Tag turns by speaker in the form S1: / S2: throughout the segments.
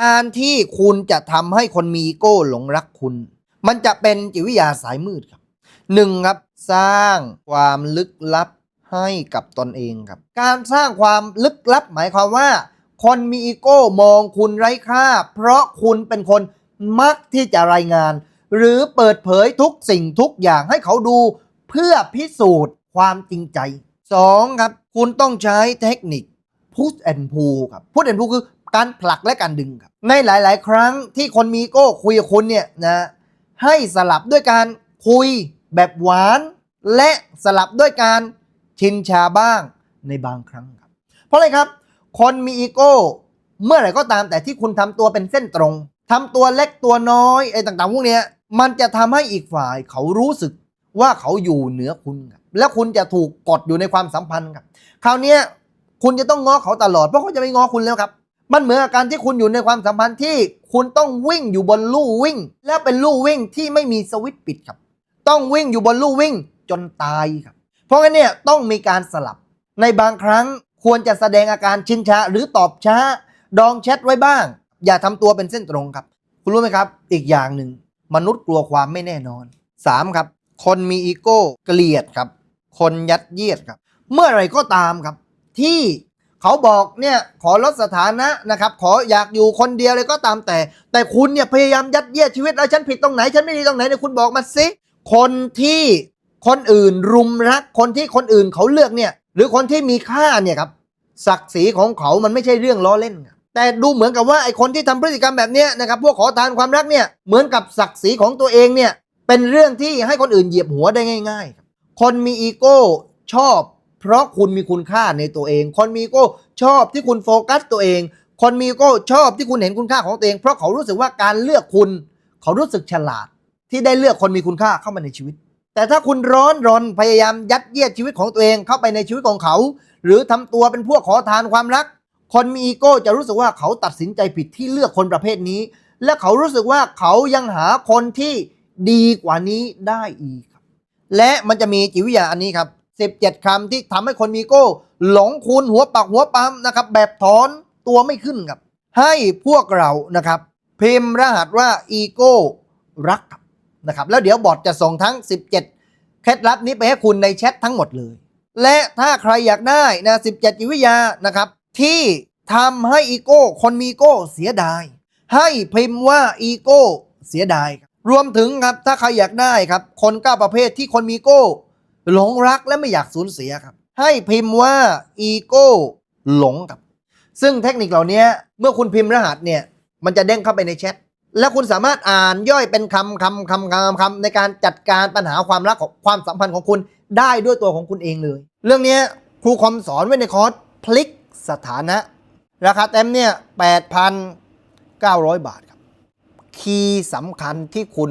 S1: การที่คุณจะทำให้คนมีอีโก้หลงรักคุณ มันจะเป็นจิตวิทยาสายมืดครับหนึ่งครับสร้างความลึกลับให้กับตนเองครับ การสร้างความลึกลับหมายความว่า คนมีอีโก้มองคุณไร้ค่า เพราะคุณเป็นคนมักที่จะรายงาน หรือเปิดเผยทุกสิ่งทุกอย่างให้เขาดูเพื่อพิสูจน์ความจริงใจ 2. ครับ คุณต้องใช้เทคนิค push and pull ครับ push and pull คือ การผลักและการดึงครับ ในหลาย ๆ ครั้งที่คนมีอีโก้คุยกับคุณเนี่ยนะให้สลับด้วยการคุยแบบหวาน และสลับด้วยการชินชาบ้างในบางครั้งครับ เพราะอะไรครับ คนมีอีโก้เมื่อไหร่ก็ตามแต่ที่คุณทำตัวเป็นเส้นตรงทำตัวเล็กตัวน้อยไอ้ต่างๆพวกเนี้ยมันจะทำให้อีกฝ่ายเขารู้สึกว่าเขาอยู่เหนือคุณครับแล้วคุณจะถูกกดอยู่ในความสัมพันธ์ครับ คราวนี้คุณจะต้องง้อเขาตลอดเพราะเขาจะไม่ง้อคุณแล้วครับ มันเหมือนกับการที่คุณอยู่ในความสัมพันธ์ที่คุณต้องวิ่งอยู่บนลู่วิ่ง แล้วเป็นลู่วิ่งที่ไม่มีสวิตช์ปิดครับ ต้องวิ่งอยู่บนลู่วิ่งจนตายครับ เพราะงั้นเนี่ยต้องมีการสลับ ในบางครั้งควรจะแสดงอาการชินช้าหรือตอบช้า ดองแชทไว้บ้าง อย่าทำตัวเป็นเส้นตรงครับ คุณรู้ไหมครับ อีกอย่างหนึ่งมนุษย์กลัวความไม่แน่นอน 3. ครับ คนมีอีโก้เกลียดครับ คนยัดเยียดครับ เมื่อไรก็ตามครับ ที่ เขาบอกเนี่ยขอลดสถานะนะครับขออยากอยู่คนเดียวเลยก็ตามแต่ แต่คุณเนี่ยพยายามยัดเยียดชีวิตแล้วฉันผิดตรงไหน ฉันไม่ดีตรงไหนเนี่ยคุณบอกมาสิคนที่คนอื่นรุมรักคนที่คนอื่นเขาเลือกเนี่ย หรือคนที่มีค่าเนี่ยครับศักดิ์ศรีของเขามันไม่ใช่เรื่องล้อเล่น แต่ดูเหมือนกับว่าไอ้คนที่ทำพฤติกรรมแบบนี้นะครับพวกขอทานความรักเนี่ยเหมือนกับศักดิ์ศรีของตัวเองเนี่ยเป็นเรื่องที่ให้คนอื่นเหยียบหัวได้ง่าย ๆ คนมีอีโก้ชอบ เพราะคุณมีคุณค่าในตัวเอง คนมีอีโก้ชอบที่คุณโฟกัสตัวเอง คนมีอีโก้ชอบที่คุณเห็นคุณค่าของตัวเอง เพราะเขารู้สึกว่าการเลือกคุณ เขารู้สึกฉลาด ที่ได้เลือกคนมีคุณค่าเข้ามาในชีวิต แต่ถ้าคุณร้อนรนพยายามยัดเยียดชีวิตของตัวเองเข้าไปในชีวิตของเขา หรือทำตัวเป็นพวกขอทานความรัก คนมีอีโก้จะรู้สึกว่าเขาตัดสินใจผิดที่เลือกคนประเภทนี้ และเขารู้สึกว่าเขายังหาคนที่ดีกว่านี้ได้อีก และมันจะมีจิตวิทยาอันนี้ครับ 17คำที่ทำให้คนมีโก้ หลงคุณหัวปักหัวปั๊มนะครับ แบบถอนตัวไม่ขึ้นครับ ให้พวกเรานะครับ พิมพ์รหัสว่าอีโก้รักนะครับ แล้วเดี๋ยวบอทจะส่งทั้ง 17 เคล็ดลับนี้ไปให้คุณในแชททั้งหมดเลย และถ้าใครอยากได้นะ17 จิตวิทยานะครับ ที่ทำให้อีโก้คนมีโก้เสียดาย ให้พิมพ์ว่าอีโก้เสียดายรวมถึงครับถ้าใครอยากได้ครับ คนเก้าประเภทที่คนมีอีโก้ หลงรักและไม่อยากสูญเสียครับ ให้พิมพ์ว่าอีโก้หลงครับ ซึ่งเทคนิคเหล่านี้เมื่อคุณพิมพ์รหัสเนี่ย มันจะเด้งเข้าไปในแชทแล้วคุณสามารถอ่านย่อยเป็นคำคำคำคำคำในการจัดการปัญหาความรักของความสัมพันธ์ของคุณได้ด้วยตัวของคุณเองเลย เรื่องนี้ครูคอมสอนไว้ในคอร์สพลิกสถานะ ราคาเต็มเนี่ย 8,900 บาทครับ คีย์สำคัญที่คุณ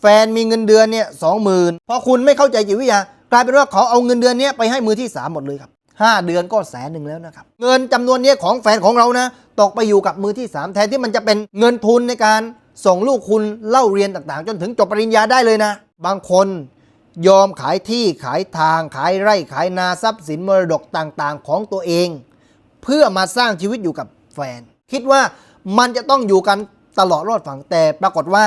S1: แฟนมีเงินเดือนเนี่ยสองหมื่นพอคุณไม่เข้าใจจิตวิทยากลายเป็นว่าเขาเอาเงินเดือนเนี้ยไปให้มือที่ 3 หมดเลยครับ 5 เดือนก็แสนหนึ่งแล้วนะครับ เงินจำนวนเนี้ยของแฟนของเรานะตกไปอยู่กับมือที่ 3 แทนที่มันจะเป็นเงินทุนในการส่งลูกคุณเล่าเรียนต่างๆ จนถึงจบปริญญาได้เลยนะ บางคนยอมขายที่ขายทางขายไร่ขายนาทรัพย์สินมรดกต่างๆ ของตัวเอง เพื่อมาสร้างชีวิตอยู่กับแฟน คิดว่ามันจะต้องอยู่กันตลอดรอดฝั่งแต่ปรากฏว่า